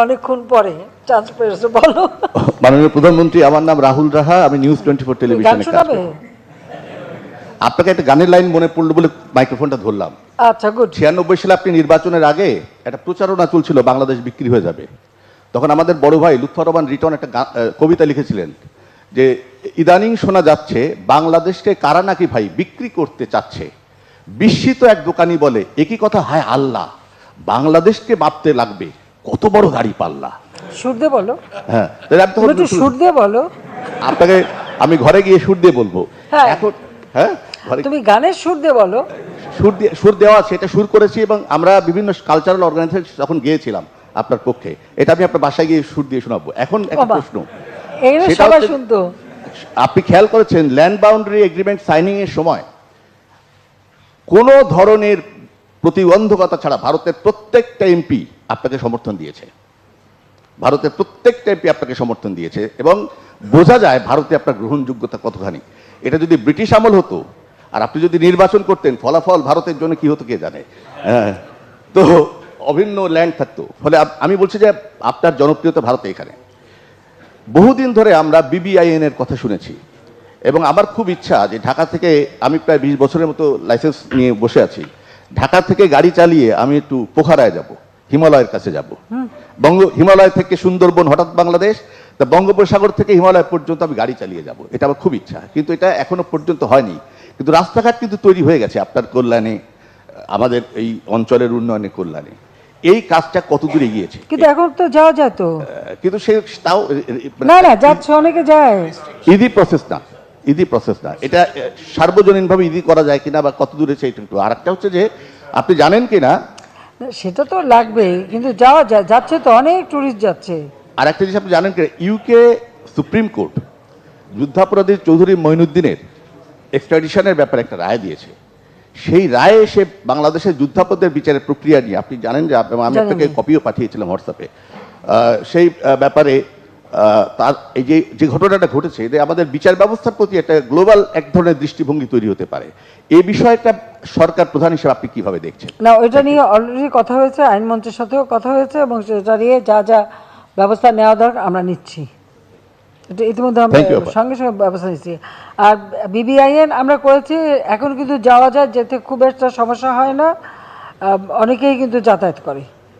অনেকক্ষণ পরে চান্স পেয়েছ বলো। মাননীয় প্রধানমন্ত্রী আমার নাম রাহুল রাহা আমি নিউজ টোয়েন্টি ফোর টেলিভিশনে কাজ করি। আপনাকে একটা গানের লাইন মনে পড়ল বলে মাইক্রোফোনটা ধরলাম। আচ্ছা গুড ছিয়ানব্বই সালে আপনি নির্বাচনের আগে একটা প্রচারণা চলছিল বাংলাদেশ বিক্রি হয়ে যাবে। তখন আমাদের বড় ভাই লুৎফর রহমান রিটন একটা কবিতা লিখেছিলেন যে ইদানিং শোনা যাচ্ছে বাংলাদেশকে কারা নাকি ভাই বিক্রি করতে চাচ্ছে? বিস্মিত এক দোকানি বলে একই কথা হায় আল্লাহ বাংলাদেশকে মাপতে লাগবে। কত বড় গাড়ি পাল্লা। সুর দিয়ে বলো। হ্যাঁ তাহলে তখন তুমি একটু সুর দিয়ে বলো। আপনাকে আমি ঘরে গিয়ে সুর দিয়ে বলব। হ্যাঁ। এখন হ্যাঁ? তুমি গানের সুর দিয়ে বলো। সুর দিয়ে সুর দেওয়া এটা সুর করেছি এবং আমরা বিভিন্ন কালচারাল অর্গানাইজেশন যখন গিয়েছিলাম আপনার পক্ষে। এটা আমি আপনার বাসায় গিয়ে সুর দিয়ে শোনাবো। এখন একটা প্রশ্ন। সেটা সবাই শুনতো। আপনি খেয়াল করেছেন ল্যান্ড বাউন্ডারি এগ্রিমেন্ট সাইনিং এর সময় কোন ধরনের প্রতিবন্ধকতা ছাড়া ভারতের প্রত্যেকটা এমপি আপনাকে সমর্থন দিয়েছে। ভারতের প্রত্যেকটা এমপি আপনাকে সমর্থন দিয়েছে এবং বোঝা যায় ভারতে আপনার গ্রহণযোগ্যতা কতখানি। এটা যদি ব্রিটিশ আমল হতো আর আপনি যদি নির্বাচন করতেন ফলাফল ভারতের জন্য কি হতো কে জানে? হ্যাঁ, তো অভিন্ন ল্যান্ড থাকতো। ফলে আমি বলছি যে আপনার জনপ্রিয়তা ভারতে এখানে। বহুদিন ধরে আমরা বিবিআইএন এর কথা শুনেছি এবং আমার খুব ইচ্ছা যে ঢাকা থেকে আমি প্রায় বিশ বছরের মতো লাইসেন্স নিয়ে বসে আছি। ঢাকা থেকে গাড়ি চালিয়ে আমি একটু পোখারায় যাব। হিমালয়ের কাছে যাব। বঙ্গ হিমালয় থেকে সুন্দরবন হঠাৎ বাংলাদেশ তা বঙ্গোপসাগর থেকে হিমালয় পর্যন্ত আমি গাড়ি চালিয়ে যাব। এটা আমার খুব ইচ্ছা কিন্তু এটা এখনও পর্যন্ত হয়নি। কিন্তু রাস্তাঘাট কিন্তু তৈরি হয়ে গেছে আপনার কল্যাণে আমাদের এই অঞ্চলের উন্নয়নে কল্যাণে। এই কাজটা কত দূরে গিয়েছে কিন্তু এখন তো যাওয়া যায় তো। কিন্তু সে তাও মানে না না যাচ্ছে অনেকে যায়। ইদি প্রসেস না ইদি প্রসেস না। এটা সার্বজনীনভাবে ইদি করা যায় কিনা বা কত দূরে একটু আর একটা হচ্ছে যে আপনি জানেন কিনা সেটা তো লাগবেই কিন্তু যাওয়া যাচ্ছে তো অনেক টুরিস্ট যাচ্ছে। আর একটা জিনিস আপনি জানেন ইউকে সুপ্রিম কোর্ট যুদ্ধাপরাধী চৌধুরী মঈনুদ্দিনের এক্সট্রাডিশনের ব্যাপারে একটা রায় দিয়েছে। সেই রায়ে এসে বাংলাদেশের যুদ্ধাপদের বিচারের প্রক্রিয়া নিয়ে আপনি জানেন যে আমি আপনাকে কপিও পাঠিয়েছিলাম হোয়াটসঅ্যাপে সেই ব্যাপারে তার এই যে যে ঘটনাটা ঘটেছে যে আমাদের বিচার ব্যবস্থার প্রতি একটা গ্লোবাল এক ধরনের দৃষ্টিভঙ্গি তৈরি হতে পারে। এই বিষয়টা সরকার প্রধান হিসেবে আপনি কীভাবে দেখছেন? না ওইটা নিয়ে অলরেডি কথা হয়েছে আইনমন্ত্রীর সাথেও কথা হয়েছে এবং সেটা নিয়ে যা যা ব্যবস্থা নেওয়া দরকার আমরা নিচ্ছি। এটা ইতিমধ্যে আমরা। সঙ্গে সঙ্গে ব্যবস্থা নিচ্ছি। আর বিবিআইএন আমরা করেছি এখন কিন্তু যাওয়া যায় যেতে খুব একটা সমস্যা হয় না। অনেকেই কিন্তু যাতায়াত করে।